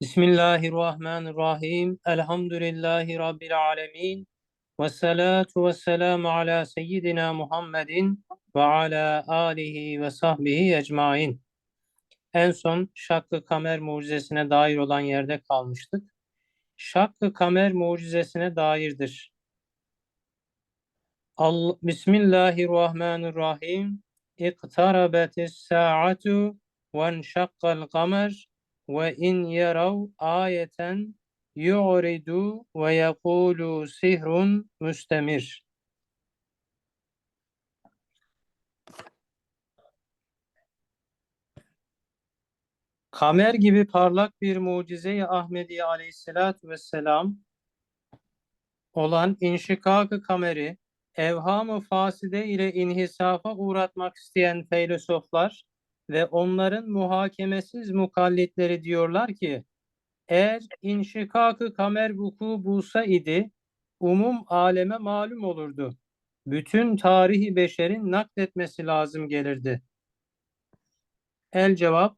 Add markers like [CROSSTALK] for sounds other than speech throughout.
Bismillahirrahmanirrahim. Elhamdülillahi Rabbil alemin. Ve salatu ve selamu ala seyyidina Muhammedin ve ala alihi ve sahbihi ecmain. En son Şakkı Kamer mucizesine dair olan yerde kalmıştık. Şakkı Kamer mucizesine dairdir. Al Bismillahirrahmanirrahim. İktarabetis sa'atu ve enşakkal kamer ve in yerav ayeten yu'ridu ve yekulu sihrun müstemir. Kamer gibi parlak bir mucize-i Ahmediye aleyhissalatü vesselam olan inşikak-ı kameri evham-ı faside ile inhisafa uğratmak isteyen filozoflar ve onların muhakemesiz mukallitleri diyorlar ki eğer inşikak-ı kamer vuku bulsa idi umum aleme malum olurdu. Bütün tarihi beşerin nakletmesi lazım gelirdi. El cevap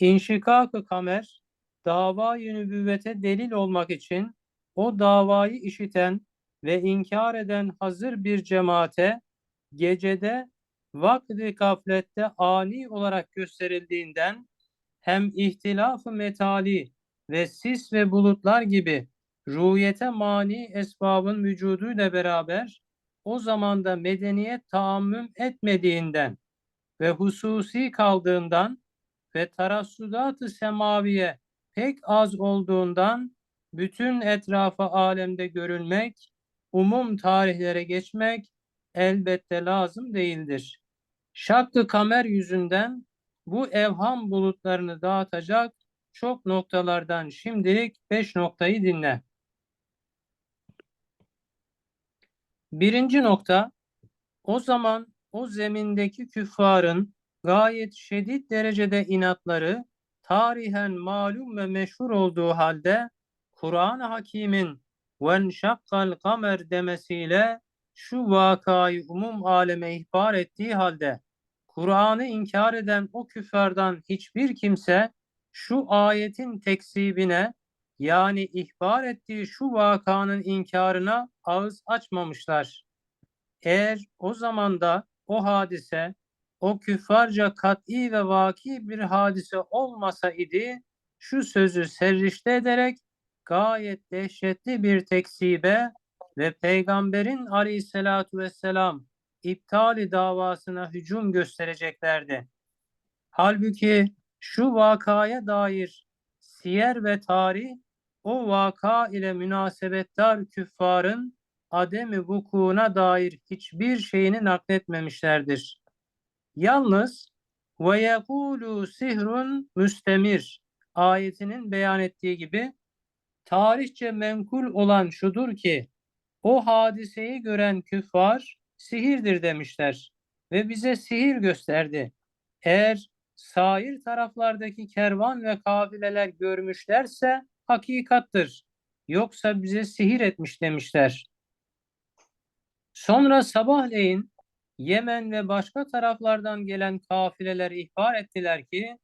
İnşikak-ı kamer dava-i delil olmak için o davayı işiten ve inkar eden hazır bir cemaate gecede vakti gaflette ani olarak gösterildiğinden hem ihtilaf-ı metali ve sis ve bulutlar gibi ruhiyete mani esbabın vücuduyla beraber o zamanda medeniyet taammüm etmediğinden ve hususi kaldığından ve tarassudat-ı semaviye pek az olduğundan bütün etrafa alemde görülmek, umum tarihlere geçmek elbette lazım değildir. Şakkı kamer yüzünden bu evham bulutlarını dağıtacak çok noktalardan şimdilik beş noktayı dinle. Birinci nokta, o zaman o zemindeki küffarın gayet şiddet derecede inatları tarihen malum ve meşhur olduğu halde Kur'an-ı Hakim'in venşakkal kamer demesiyle şu vakayı umum aleme ihbar ettiği halde Kur'an'ı inkar eden o küffardan hiçbir kimse şu ayetin tekzibine yani ihbar ettiği şu vakanın inkarına ağız açmamışlar. Eğer o zamanda o hadise o küffarca kat'i ve vaki bir hadise olmasa idi şu sözü serrişte ederek gayet dehşetli bir tekzibe ve Peygamberin aleyhissalatu vesselam iptali davasına hücum göstereceklerdi. Halbuki şu vakaya dair siyer ve tarih o vaka ile münasebettar küffarın ademi vukuuna dair hiçbir şeyini nakletmemişlerdir. Yalnız ve yekulu sihrun müstemir ayetinin beyan ettiği gibi tarihçe menkul olan şudur ki o hadiseyi gören küffar sihirdir demişler ve bize sihir gösterdi. Eğer sair taraflardaki kervan ve kafileler görmüşlerse hakikattır. Yoksa bize sihir etmiş demişler. Sonra sabahleyin Yemen ve başka taraflardan gelen kafileler ihbar ettiler ki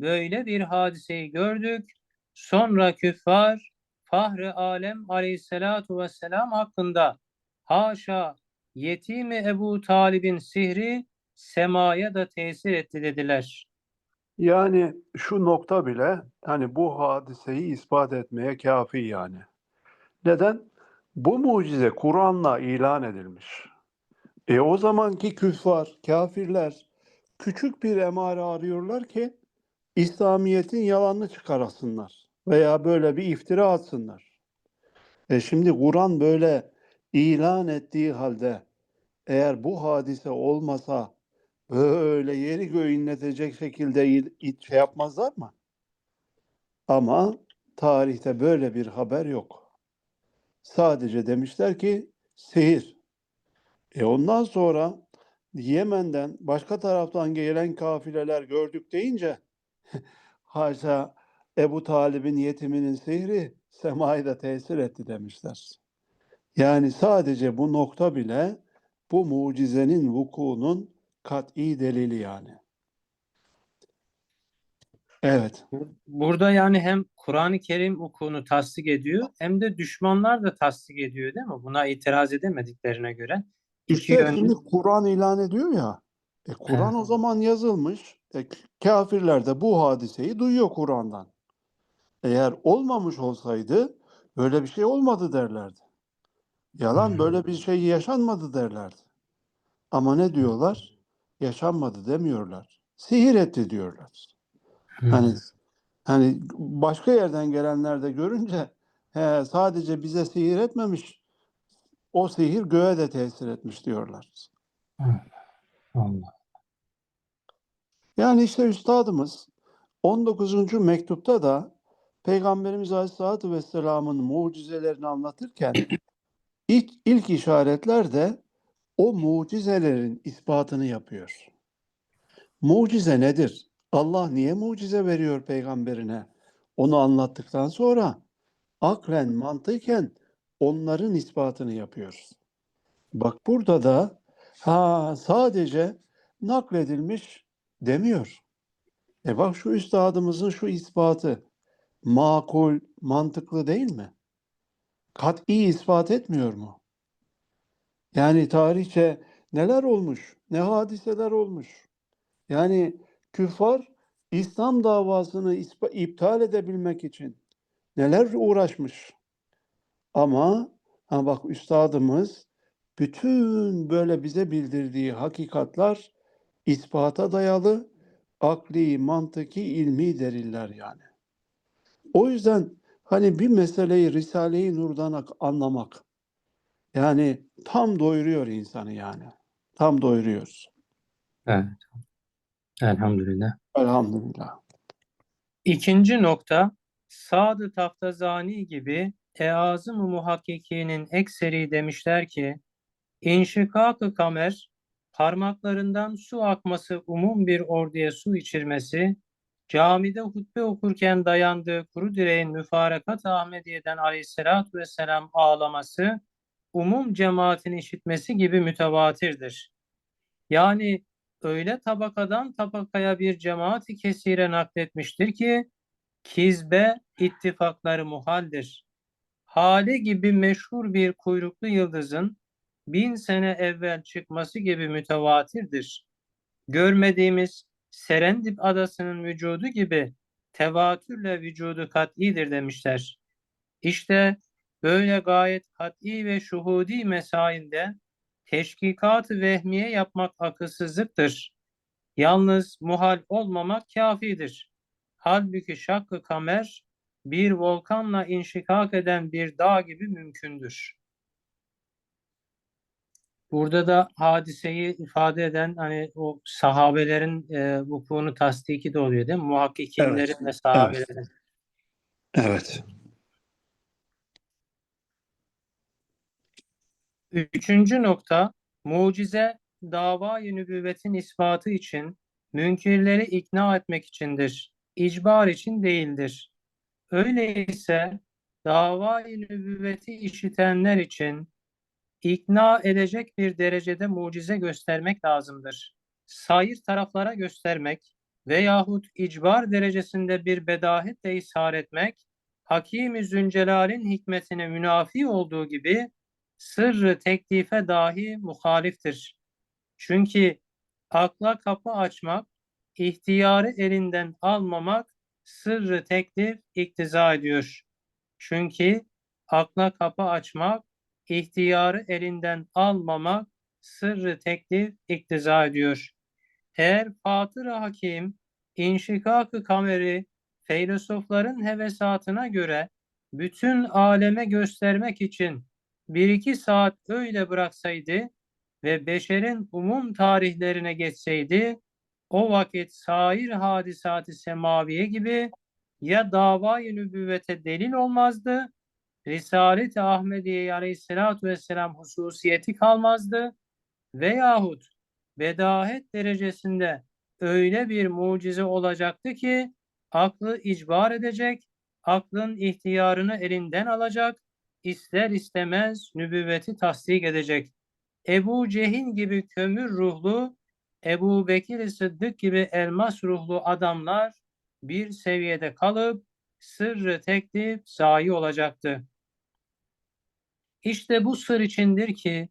böyle bir hadiseyi gördük. Sonra küffar Fahri Alem aleyhissalatu vesselam hakkında haşa yetimi Ebu Talib'in sihri semaya da tesir etti dediler. Yani şu nokta bile hani bu hadiseyi ispat etmeye kafi yani. Neden? Bu mucize Kur'an'la ilan edilmiş. E o zamanki küffar, kafirler küçük bir emare arıyorlar ki İslamiyet'in yalanını çıkarasınlar veya böyle bir iftira atsınlar. E şimdi Kur'an böyle ilan ettiği halde eğer bu hadise olmasa böyle yeri göğü inletecek şekilde il- şey yapmazlar mı? Ama tarihte böyle bir haber yok. Sadece demişler ki sihir. E ondan sonra Yemen'den başka taraftan gelen kafileler gördük deyince [LAUGHS] haşa Ebu Talib'in yetiminin sihri semayı da tesir etti demişler. Yani sadece bu nokta bile bu mucizenin vukuunun kat'i delili yani. Evet. Burada yani hem Kur'an-ı Kerim hukukunu tasdik ediyor hem de düşmanlar da tasdik ediyor değil mi? Buna itiraz edemediklerine göre. İşte yönlü- şimdi Kur'an ilan ediyor ya. E, Kur'an o Evet. zaman yazılmış. E, kafirler de bu hadiseyi duyuyor Kur'an'dan. Eğer olmamış olsaydı böyle bir şey olmadı derlerdi. Yalan Hmm. böyle bir şey yaşanmadı derlerdi. Ama ne diyorlar? Yaşanmadı demiyorlar. Sihir etti diyorlar. Hani hani başka yerden gelenler de görünce he, sadece bize sihir etmemiş. O sihir göğe de tesir etmiş diyorlar. Allah. Yani işte üstadımız 19. mektupta da Peygamberimiz Aleyhisselatü Vesselam'ın mucizelerini anlatırken ilk, ilk işaretler de o mucizelerin ispatını yapıyor. Mucize nedir? Allah niye mucize veriyor peygamberine? Onu anlattıktan sonra aklen, mantıken onların ispatını yapıyoruz. Bak burada da ha sadece nakledilmiş demiyor. E bak şu üstadımızın şu ispatı makul, mantıklı değil mi? Kat'i ispat etmiyor mu? Yani tarihçe neler olmuş, ne hadiseler olmuş. Yani küffar İslam davasını iptal edebilmek için neler uğraşmış. Ama ha bak üstadımız bütün böyle bize bildirdiği hakikatlar ispata dayalı, akli, mantıki, ilmi deliller yani. O yüzden hani bir meseleyi Risale-i Nur'dan ak- anlamak yani tam doyuruyor insanı yani. Tam doyuruyoruz. Evet. Elhamdülillah. Elhamdülillah. İkinci nokta Sadı Taftazani gibi Eazım-ı Muhakkikinin ekseri demişler ki İnşikak-ı kamer parmaklarından su akması umum bir orduya su içirmesi camide hutbe okurken dayandığı kuru direğin müfarekat Ahmediye'den aleyhissalatü vesselam ağlaması umum cemaatin işitmesi gibi mütevatirdir. Yani öyle tabakadan tabakaya bir cemaati kesire nakletmiştir ki kizbe ittifakları muhaldir. Hale gibi meşhur bir kuyruklu yıldızın bin sene evvel çıkması gibi mütevatirdir. Görmediğimiz Serendip adasının vücudu gibi tevatürle vücudu kat'idir demişler. İşte böyle gayet kat'i ve şuhudi mesailde teşkikat-ı vehmiye yapmak akılsızlıktır. Yalnız muhal olmamak kafidir. Halbuki şakkı kamer bir volkanla inşikak eden bir dağ gibi mümkündür. Burada da hadiseyi ifade eden hani o sahabelerin e, vukuunu tasdiki de oluyor değil mi? Muhakkikinlerin Evet, ve sahabelerin. Evet. Üçüncü nokta, mucize davayı nübüvvetin ispatı için, münkirleri ikna etmek içindir. İcbar için değildir. Öyleyse davayı nübüvveti işitenler için ikna edecek bir derecede mucize göstermek lazımdır. Sair taraflara göstermek veyahut icbar derecesinde bir bedahetle ishar etmek, Hakim-i Züncelal'in hikmetine münafi olduğu gibi sırrı teklife dahi muhaliftir. Çünkü akla kapı açmak, ihtiyarı elinden almamak sırrı teklif iktiza ediyor. Çünkü akla kapı açmak, ihtiyarı elinden almamak sırrı teklif iktiza ediyor. Eğer Fatır-ı Hakim inşikak-ı kameri filozofların hevesatına göre bütün aleme göstermek için bir iki saat öyle bıraksaydı ve beşerin umum tarihlerine geçseydi o vakit sair hadisat-ı semaviye gibi ya davayı nübüvvete delil olmazdı, Risalet-i Ahmediye aleyhissalatü vesselam hususiyeti kalmazdı veyahut bedahet derecesinde öyle bir mucize olacaktı ki aklı icbar edecek, aklın ihtiyarını elinden alacak, ister istemez nübüvveti tasdik edecek. Ebu Cehil gibi kömür ruhlu, Ebu Bekir Sıddık gibi elmas ruhlu adamlar bir seviyede kalıp sırrı teklif zayi olacaktı. İşte bu sır içindir ki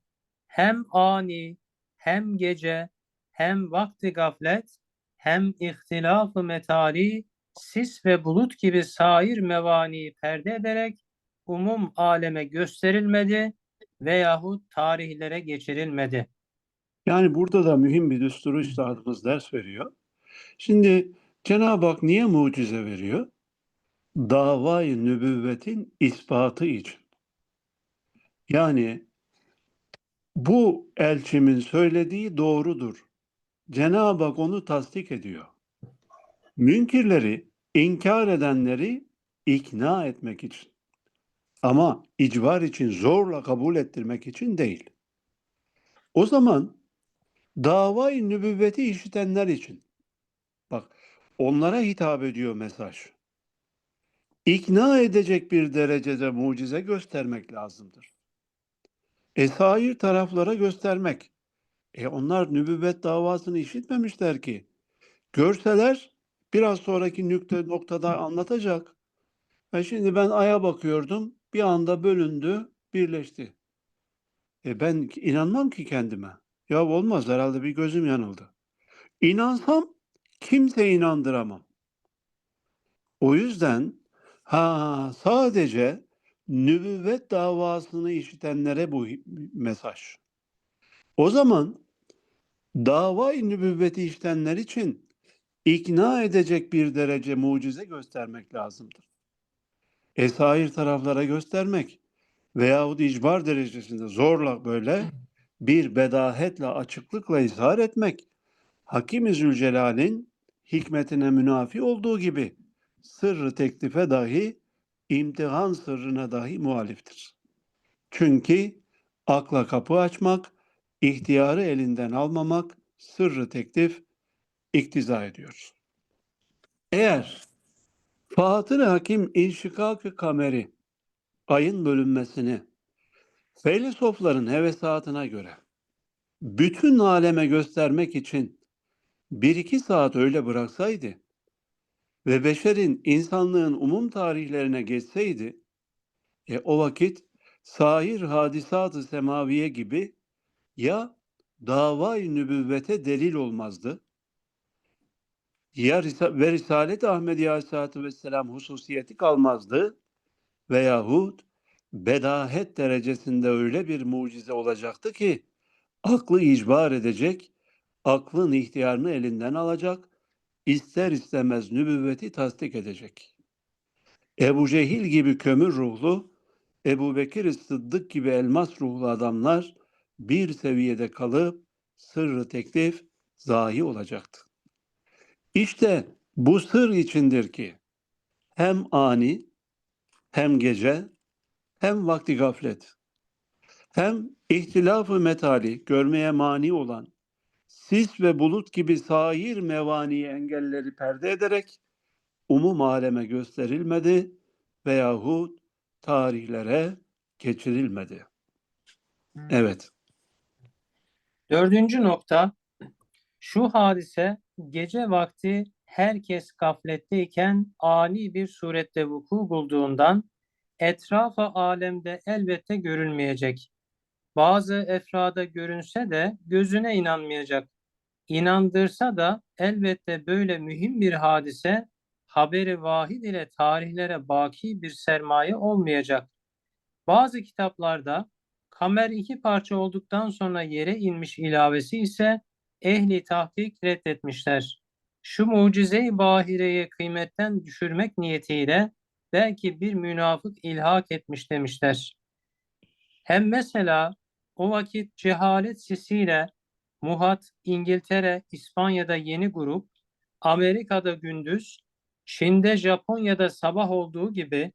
hem ani, hem gece, hem vakti gaflet, hem ihtilaf-ı metali, sis ve bulut gibi sair mevani perde ederek umum aleme gösterilmedi veyahut tarihlere geçirilmedi. Yani burada da mühim bir düsturu üstadımız ders veriyor. Şimdi Cenab-ı Hak niye mucize veriyor? Davayı nübüvvetin ispatı için. Yani bu elçimin söylediği doğrudur. Cenab-ı Hak onu tasdik ediyor. Münkirleri, inkar edenleri ikna etmek için. Ama icbar için zorla kabul ettirmek için değil. O zaman davayı nübüvveti işitenler için. Bak onlara hitap ediyor mesaj. İkna edecek bir derecede mucize göstermek lazımdır. Esair taraflara göstermek. E onlar nübüvvet davasını işitmemişler ki. Görseler biraz sonraki nükte noktada anlatacak. E şimdi ben aya bakıyordum. Bir anda bölündü, birleşti. E ben inanmam ki kendime. Ya olmaz herhalde bir gözüm yanıldı. İnansam kimse inandıramam. O yüzden ha sadece nübüvvet davasını işitenlere bu mesaj. O zaman davayı nübüvveti işitenler için ikna edecek bir derece mucize göstermek lazımdır. Esair taraflara göstermek veyahut icbar derecesinde zorla böyle bir bedahetle, açıklıkla izhar etmek Hakim-i Zülcelal'in hikmetine münafi olduğu gibi sırrı teklife dahi imtihan sırrına dahi muhaliftir. Çünkü akla kapı açmak, ihtiyarı elinden almamak sırrı teklif iktiza ediyor. Eğer Fatır Hakim inşikak-ı kameri ayın bölünmesini filozofların hevesatına göre bütün aleme göstermek için bir iki saat öyle bıraksaydı ve beşerin insanlığın umum tarihlerine geçseydi e, o vakit sahir hadisat-ı semaviye gibi ya davay nübüvvete delil olmazdı ya Risa- ve Risalet-i Ahmediye Aleyhisselatü Vesselam hususiyeti kalmazdı veyahut bedahet derecesinde öyle bir mucize olacaktı ki aklı icbar edecek, aklın ihtiyarını elinden alacak, ister istemez nübüvveti tasdik edecek. Ebu Cehil gibi kömür ruhlu, Ebu Bekir Sıddık gibi elmas ruhlu adamlar bir seviyede kalıp sırrı teklif zahi olacaktı. İşte bu sır içindir ki hem ani hem gece hem vakti gaflet hem ihtilaf-ı metali görmeye mani olan sis ve bulut gibi sair mevani engelleri perde ederek umum aleme gösterilmedi veyahut tarihlere geçirilmedi. Evet. Dördüncü nokta, şu hadise gece vakti herkes gafletteyken ani bir surette vuku bulduğundan etrafa alemde elbette görülmeyecek. Bazı efrada görünse de gözüne inanmayacak. İnandırsa da elbette böyle mühim bir hadise haberi vahid ile tarihlere baki bir sermaye olmayacak. Bazı kitaplarda kamer iki parça olduktan sonra yere inmiş ilavesi ise ehli tahkik reddetmişler. Şu mucize-i bahireyi kıymetten düşürmek niyetiyle belki bir münafık ilhak etmiş demişler. Hem mesela o vakit cehalet sisiyle Muhat, İngiltere, İspanya'da yeni grup, Amerika'da gündüz, Çin'de, Japonya'da sabah olduğu gibi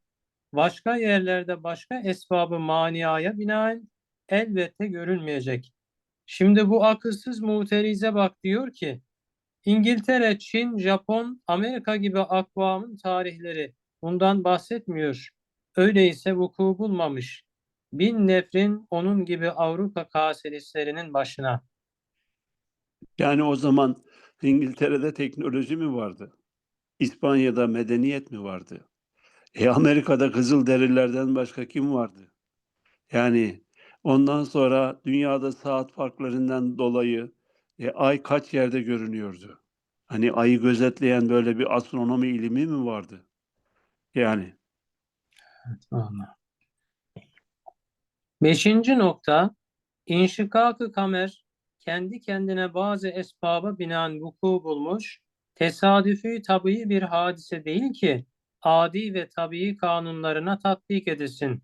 başka yerlerde başka esbabı maniaya binaen elbette görülmeyecek. Şimdi bu akılsız muterize bak diyor ki İngiltere, Çin, Japon, Amerika gibi akvamın tarihleri bundan bahsetmiyor. Öyleyse vuku bulmamış. Bin nefrin onun gibi Avrupa kaselislerinin başına. Yani o zaman İngiltere'de teknoloji mi vardı? İspanya'da medeniyet mi vardı? E Amerika'da Kızılderililerden başka kim vardı? Yani ondan sonra dünyada saat farklarından dolayı e, ay kaç yerde görünüyordu? Hani ayı gözetleyen böyle bir astronomi ilimi mi vardı? Yani Allah. Beşinci nokta, inşikak-ı kamer kendi kendine bazı esbaba binaen vuku bulmuş, tesadüfi tabii bir hadise değil ki adi ve tabii kanunlarına tatbik edilsin.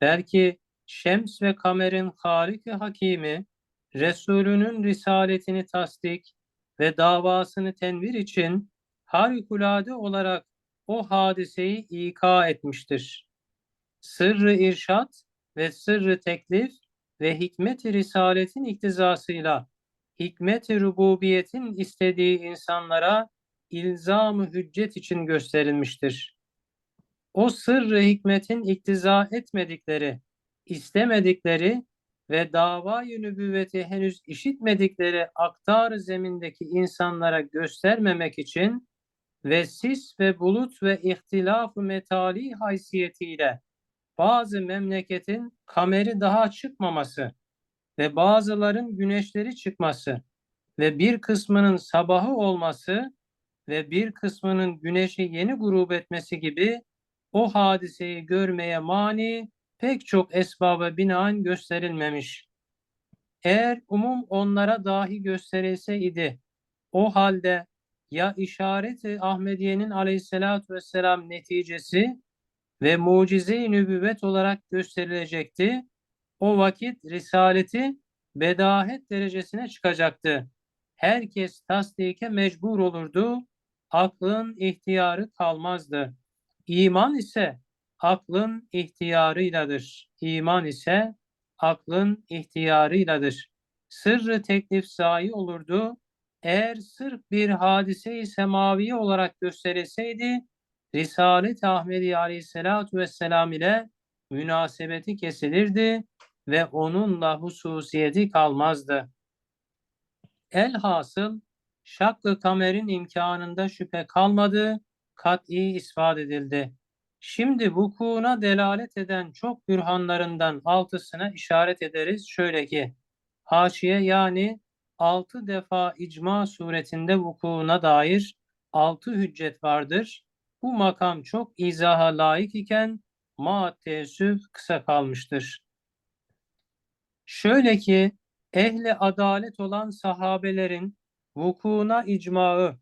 Belki Şems ve Kamer'in Halik-i Hakimi, Resulünün risaletini tasdik ve davasını tenvir için harikulade olarak o hadiseyi ika etmiştir. Sırrı irşat ve sırrı teklif ve hikmet-i risaletin iktizasıyla hikmet-i rububiyetin istediği insanlara ilzam-ı hüccet için gösterilmiştir. O sırrı hikmetin iktiza etmedikleri, istemedikleri ve dava-i nübüvveti henüz işitmedikleri aktar zemindeki insanlara göstermemek için ve sis ve bulut ve ihtilaf-ı metali haysiyetiyle bazı memleketin kameri daha çıkmaması ve bazıların güneşleri çıkması ve bir kısmının sabahı olması ve bir kısmının güneşi yeni grup etmesi gibi o hadiseyi görmeye mani pek çok esbaba binaen gösterilmemiş. Eğer umum onlara dahi gösterilseydi, o halde ya işareti Ahmediye'nin aleyhissalatü vesselam neticesi ve mucize-i nübüvvet olarak gösterilecekti. O vakit risaleti bedahet derecesine çıkacaktı. Herkes tasdike mecbur olurdu. Aklın ihtiyarı kalmazdı. İman ise aklın ihtiyarıyladır. İman ise aklın ihtiyarıyladır. Sırrı teklif sahi olurdu. Eğer sırf bir hadise-i semavi olarak gösterilseydi, Risalet-i Ahmedi Aleyhisselatü Vesselam ile münasebeti kesilirdi ve onunla hususiyeti kalmazdı. Elhasıl şakkı kamerin imkanında şüphe kalmadı, kat'i ispat edildi. Şimdi vukuuna delalet eden çok bürhanlarından altısına işaret ederiz. Şöyle ki, haşiye yani altı defa icma suretinde vukuuna dair altı hüccet vardır. Bu makam çok izaha layık iken ma teessüf kısa kalmıştır. Şöyle ki ehli adalet olan sahabelerin vukuuna icmaı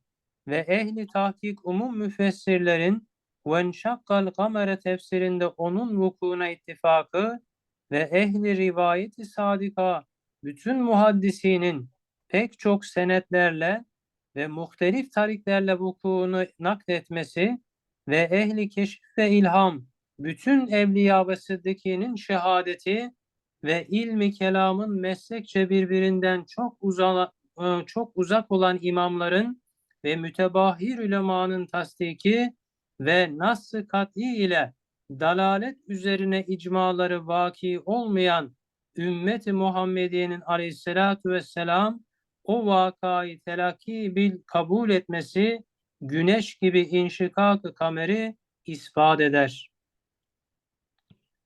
ve ehli tahkik umum müfessirlerin Venşakkal kamere tefsirinde onun vukuuna ittifakı ve ehli rivayeti sadika bütün muhaddisinin pek çok senetlerle ve muhtelif tariklerle vukuunu nakletmesi ve ehli keşif ve ilham bütün evliya ve sıddıkinin şehadeti ve ilmi kelamın meslekçe birbirinden çok uzak, çok uzak olan imamların ve mütebahir ulemanın tasdiki ve nas-ı kat'i ile dalalet üzerine icmaları vaki olmayan ümmeti Muhammediye'nin aleyhissalatu vesselam o vakayı telakki bil kabul etmesi güneş gibi inşikak kameri ispat eder.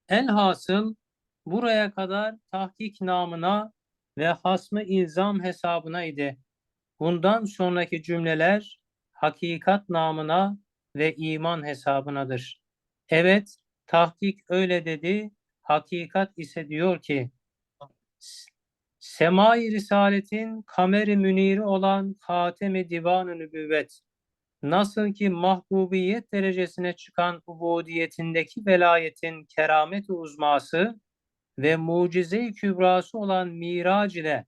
Elhasıl buraya kadar tahkik namına ve hasmı ilzam hesabına idi. Bundan sonraki cümleler hakikat namına ve iman hesabınadır. Evet, tahkik öyle dedi, hakikat ise diyor ki, Semai Risaletin kameri müniri olan Hatem-i Divan-ı Nübüvvet, nasıl ki mahbubiyet derecesine çıkan ubudiyetindeki velayetin keramet uzması ve mucize-i kübrası olan mirac ile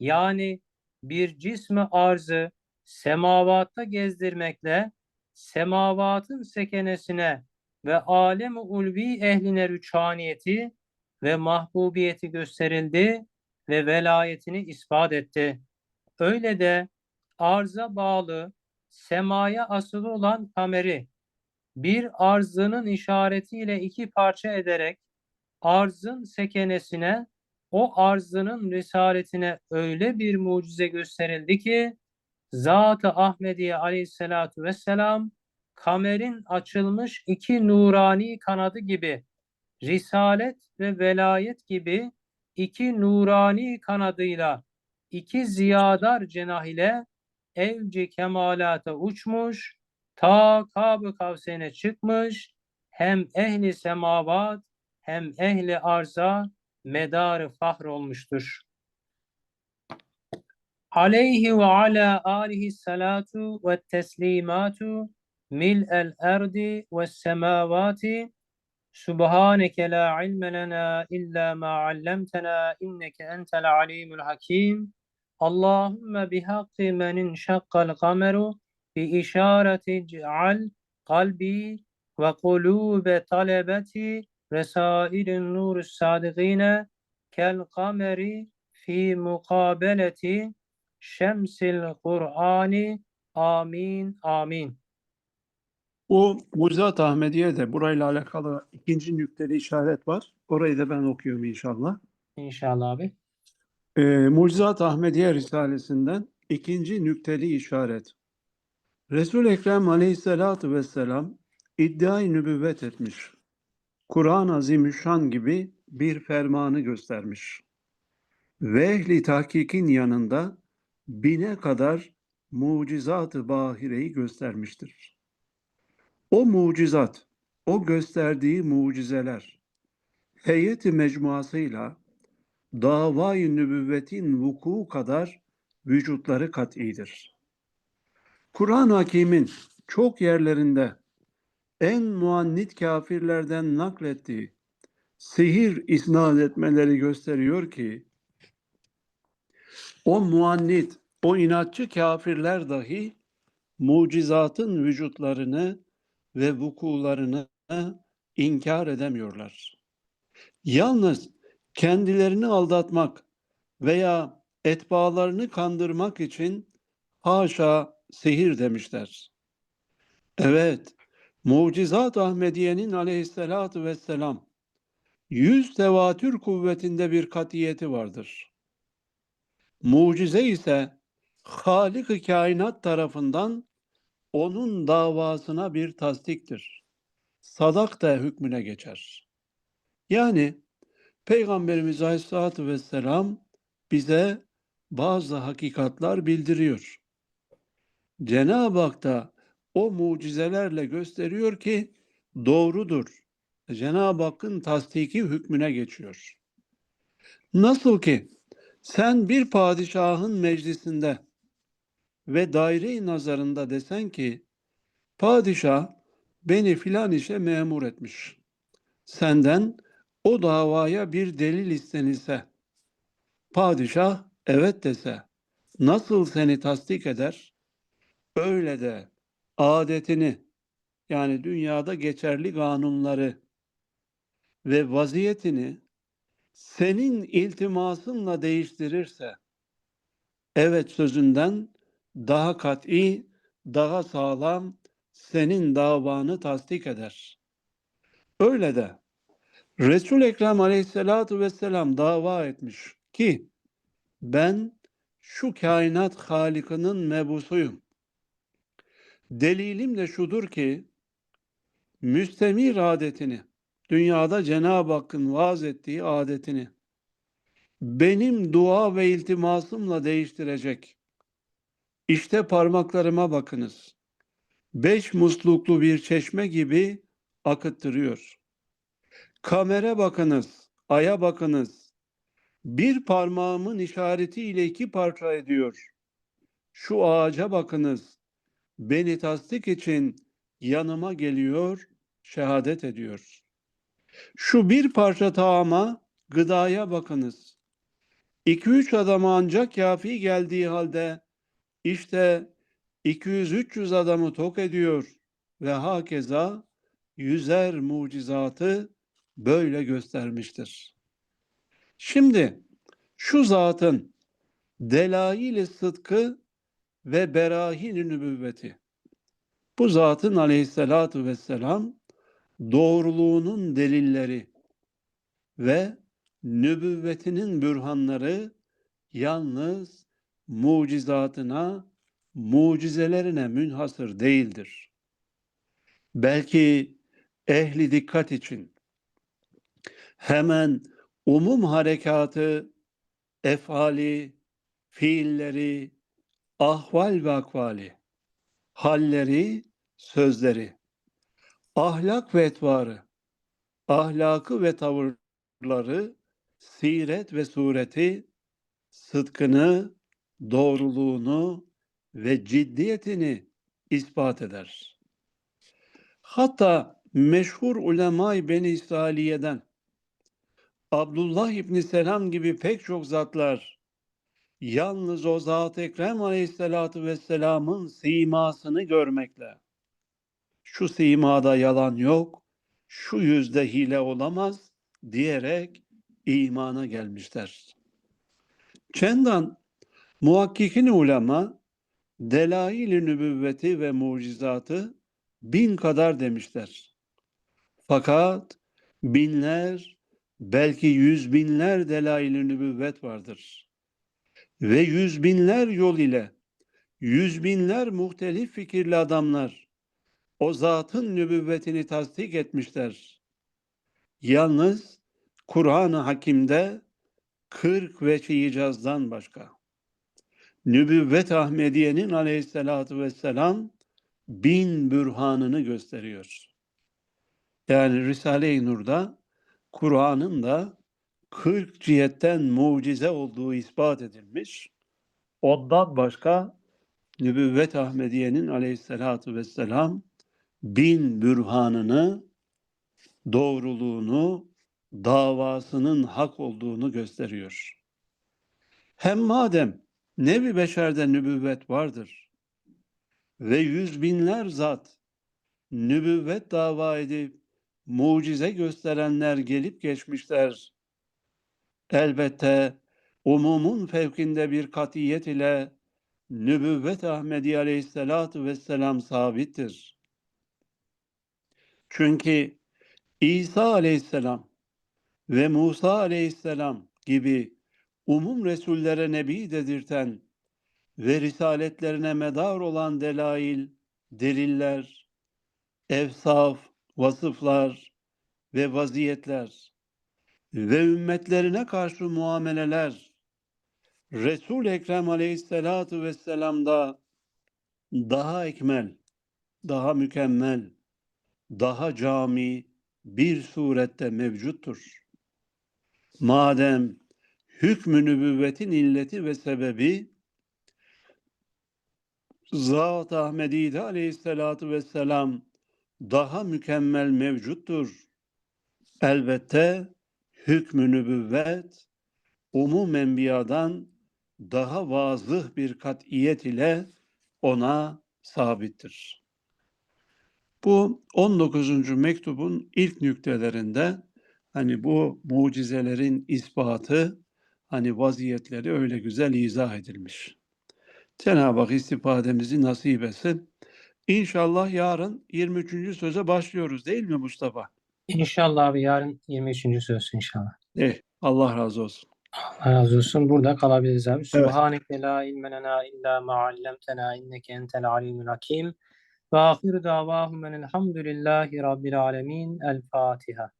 yani bir cismi arzı semavatta gezdirmekle semavatın sekenesine ve alem-i ulvi ehline rüçhaniyeti ve mahbubiyeti gösterildi ve velayetini ispat etti. Öyle de arza bağlı, semaya asılı olan kameri bir arzının işaretiyle iki parça ederek arzın sekenesine o arzının risaletine öyle bir mucize gösterildi ki Zat-ı Ahmediye aleyhissalatu vesselam kamerin açılmış iki nurani kanadı gibi, risalet ve velayet gibi iki nurani kanadıyla, iki ziyadar cenah ile evci kemalata uçmuş, ta Kab-ı Kavseyn'e çıkmış, hem ehli semavat hem ehli arza medarı fahr olmuştur. Aleyhi ve ala alihi salatu ve teslimatu mil'el erdi ve semavati Subhaneke la ilme lena illa ma allamtena inneke entel alimul hakim. Allahümme bihakkı men inşakkal kameru bi işareti ceal kalbi ve kulube talebeti resairin nurus sadıgine kel kameri fi mukabeleti şemsil Kur'ani amin amin. Bu Mucizat Ahmediye'de burayla alakalı ikinci nükteli işaret var. Orayı da ben okuyorum inşallah. İnşallah abi. Ee, Mucizat Ahmediye Risalesinden ikinci nükteli işaret. Resul-i Ekrem Aleyhisselatü Vesselam iddiayı nübüvvet etmiş. Kur'an-ı Azimüşşan gibi bir fermanı göstermiş. Ve ehli tahkikin yanında bine kadar mucizat-ı bahireyi göstermiştir. O mucizat, o gösterdiği mucizeler, heyeti mecmuasıyla davayı nübüvvetin vuku kadar vücutları kat'idir. Kur'an-ı Hakîm'in çok yerlerinde en muannit kafirlerden naklettiği sihir isnat etmeleri gösteriyor ki o muannit, o inatçı kafirler dahi mucizatın vücutlarını ve vukularını inkar edemiyorlar. Yalnız kendilerini aldatmak veya etbalarını kandırmak için haşa sihir demişler. Evet, Mucizat Ahmediye'nin aleyhissalatu vesselam yüz tevatür kuvvetinde bir katiyeti vardır. Mucize ise Halik-i kainat tarafından onun davasına bir tasdiktir. Sadak da hükmüne geçer. Yani Peygamberimiz Aleyhisselatü Vesselam bize bazı hakikatlar bildiriyor. Cenab-ı Hak da o mucizelerle gösteriyor ki doğrudur. Cenab-ı Hakk'ın tasdiki hükmüne geçiyor. Nasıl ki sen bir padişahın meclisinde ve daire-i nazarında desen ki padişah beni filan işe memur etmiş. Senden o davaya bir delil istenilse padişah evet dese nasıl seni tasdik eder? Öyle de adetini yani dünyada geçerli kanunları ve vaziyetini senin iltimasınla değiştirirse evet sözünden daha kat'i, daha sağlam senin davanı tasdik eder. Öyle de Resul Ekrem Aleyhisselatü Vesselam dava etmiş ki ben şu kainat halikinin mebusuyum. Delilim de şudur ki müstemir adetini, dünyada Cenab-ı Hakk'ın vaaz ettiği adetini benim dua ve iltimasımla değiştirecek. İşte parmaklarıma bakınız. Beş musluklu bir çeşme gibi akıttırıyor. Kamera bakınız, aya bakınız. Bir parmağımın işaretiyle iki parça ediyor. Şu ağaca bakınız. Beni tasdik için yanıma geliyor, şehadet ediyor. Şu bir parça taama, gıdaya bakınız. İki üç adama ancak kafi geldiği halde işte 200-300 adamı tok ediyor ve hakeza yüzer mucizatı böyle göstermiştir. Şimdi şu zatın delail-i sıdkı ve berahin-i nübüvveti bu zatın aleyhissalatu vesselam doğruluğunun delilleri ve nübüvvetinin bürhanları yalnız mucizatına, mucizelerine münhasır değildir. belki ehli dikkat için hemen umum harekatı, efali, fiilleri, ahval ve akvali, halleri, sözleri, ahlak ve etvarı, ahlakı ve tavırları, siret ve sureti, sıdkını, doğruluğunu ve ciddiyetini ispat eder. Hatta meşhur ulemay Beni İsrailiye'den Abdullah İbni Selam gibi pek çok zatlar yalnız o Zat-ı Ekrem Aleyhisselatü Vesselam'ın simasını görmekle şu simada yalan yok, şu yüzde hile olamaz diyerek imana gelmişler. Çendan muhakkikin ulema delail-i nübüvveti ve mucizatı bin kadar demişler. Fakat binler belki yüz binler delail-i nübüvvet vardır. Ve yüz binler yol ile yüz binler muhtelif fikirli adamlar o zatın nübüvvetini tasdik etmişler. Yalnız Kur'an-ı Hakim'de 40 veçi icazdan başka. Nübüvvet Ahmediye'nin aleyhissalatü vesselam bin bürhanını gösteriyor. Yani Risale-i Nur'da Kur'an'ın da 40 cihetten mucize olduğu ispat edilmiş. Ondan başka Nübüvvet Ahmediye'nin aleyhissalatü vesselam bin bürhanını, doğruluğunu, davasının hak olduğunu gösteriyor. Hem madem nevi beşerde nübüvvet vardır ve yüz binler zat nübüvvet dava edip mucize gösterenler gelip geçmişler. Elbette umumun fevkinde bir katiyet ile nübüvvet Ahmedi aleyhissalatu vesselam sabittir. Çünkü İsa aleyhisselam ve Musa aleyhisselam gibi umum Resullere nebi dedirten ve risaletlerine medar olan delail, deliller, evsaf, vasıflar ve vaziyetler ve ümmetlerine karşı muameleler Resul Ekrem Aleyhisselatu Vesselam'da daha ekmel, daha mükemmel, daha cami bir surette mevcuttur. Madem hükmü nübüvvetin illeti ve sebebi Zat Ahmedi'de aleyhissalatu vesselam daha mükemmel mevcuttur. Elbette hükmü nübüvvet umum enbiyadan daha vazıh bir katiyet ile ona sabittir. Bu 19. mektubun ilk nüktelerinde hani bu mucizelerin ispatı hani vaziyetleri öyle güzel izah edilmiş. Cenab-ı Hak istifademizi nasip etsin. İnşallah yarın 23. söze başlıyoruz değil mi Mustafa? İnşallah abi yarın 23. söz inşallah. Eh, Allah razı olsun. Allah razı olsun. Burada kalabiliriz abi. Subhaneke la ilme lena illa ma allamtena inneke entel alimul hakim. Ve ahiru davahum enelhamdülillahi rabbil alemin. El Fatiha.